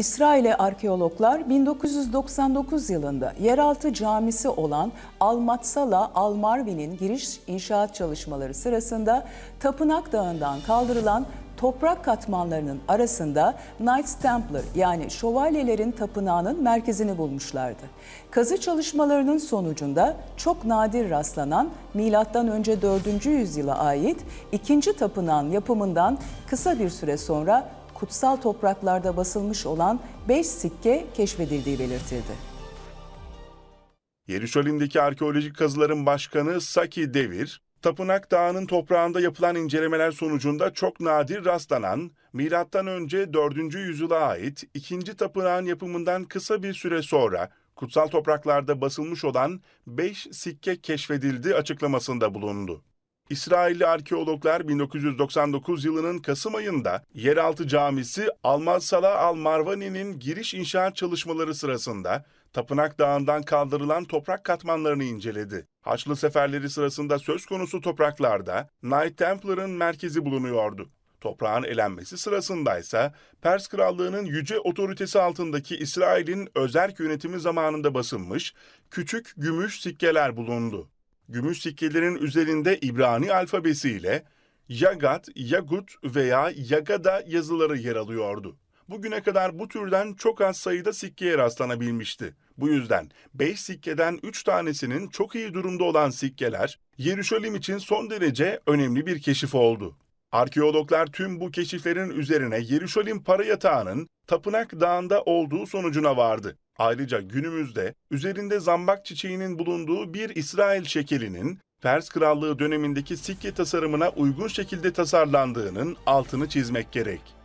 İsrail'e arkeologlar 1999 yılında yeraltı camisi olan Almatsala Almarvi'nin giriş inşaat çalışmaları sırasında Tapınak Dağı'ndan kaldırılan toprak katmanlarının arasında Knights Templar yani şövalyelerin tapınağının merkezini bulmuşlardı. Kazı çalışmalarının sonucunda çok nadir rastlanan M.Ö. 4. yüzyıla ait ikinci tapınağın yapımından kısa bir süre sonra kutsal topraklarda basılmış olan 5 sikke keşfedildiği belirtildi. Yeruşalim'deki arkeolojik kazıların başkanı Saki Devir, Tapınak Dağı'nın toprağında yapılan incelemeler sonucunda çok nadir rastlanan, milattan önce 4. yüzyıla ait ikinci tapınağın yapımından kısa bir süre sonra kutsal topraklarda basılmış olan 5 sikke keşfedildi açıklamasında bulundu. İsrailli arkeologlar 1999 yılının Kasım ayında yeraltı camisi Almazsala Al-Marvani'nin giriş inşaat çalışmaları sırasında Tapınak Dağı'ndan kaldırılan toprak katmanlarını inceledi. Haçlı seferleri sırasında söz konusu topraklarda Knight Templar'ın merkezi bulunuyordu. Toprağın elenmesi sırasındaysa Pers Krallığı'nın yüce otoritesi altındaki İsrail'in özerk yönetimi zamanında basılmış küçük gümüş sikkeler bulundu. Gümüş sikkelerin üzerinde İbrani alfabesiyle Yagat, Yagut veya Yagada yazıları yer alıyordu. Bugüne kadar bu türden çok az sayıda sikkeye rastlanabilmişti. Bu yüzden 5 sikkeden 3 tanesinin çok iyi durumda olan sikkeler, Yeruşalim için son derece önemli bir keşif oldu. Arkeologlar tüm bu keşiflerin üzerine Yeruşalim para yatağının Tapınak Dağı'nda olduğu sonucuna vardı. Ayrıca günümüzde üzerinde zambak çiçeğinin bulunduğu bir İsrail şekelinin Pers Krallığı dönemindeki sikke tasarımına uygun şekilde tasarlandığının altını çizmek gerek.